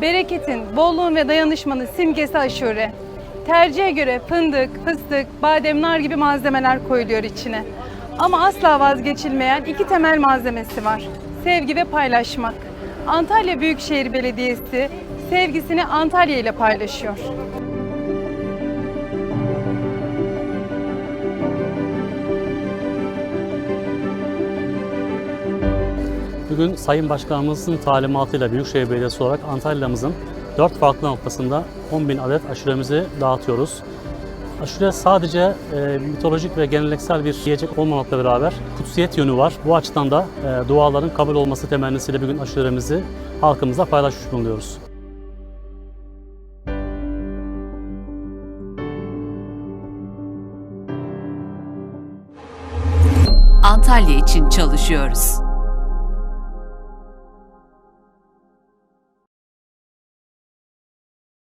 Bereketin, bolluğun ve dayanışmanın simgesi aşure. Tercihe göre fındık, fıstık, badem, nar gibi malzemeler koyuluyor içine. Ama asla vazgeçilmeyen iki temel malzemesi var. Sevgi ve paylaşmak. Antalya Büyükşehir Belediyesi sevgisini Antalya ile paylaşıyor. Bugün Sayın Başkanımızın talimatıyla Büyükşehir Belediyesi olarak Antalya'mızın dört farklı noktasında 10 bin adet aşuremizi dağıtıyoruz. Aşure sadece e, mitolojik ve geleneksel bir yiyecek olmamakla beraber kutsiyet yönü var. Bu açıdan da e, duaların kabul olması temennisiyle bugün aşuremizi halkımızla paylaşmış bulunuyoruz. Antalya için çalışıyoruz.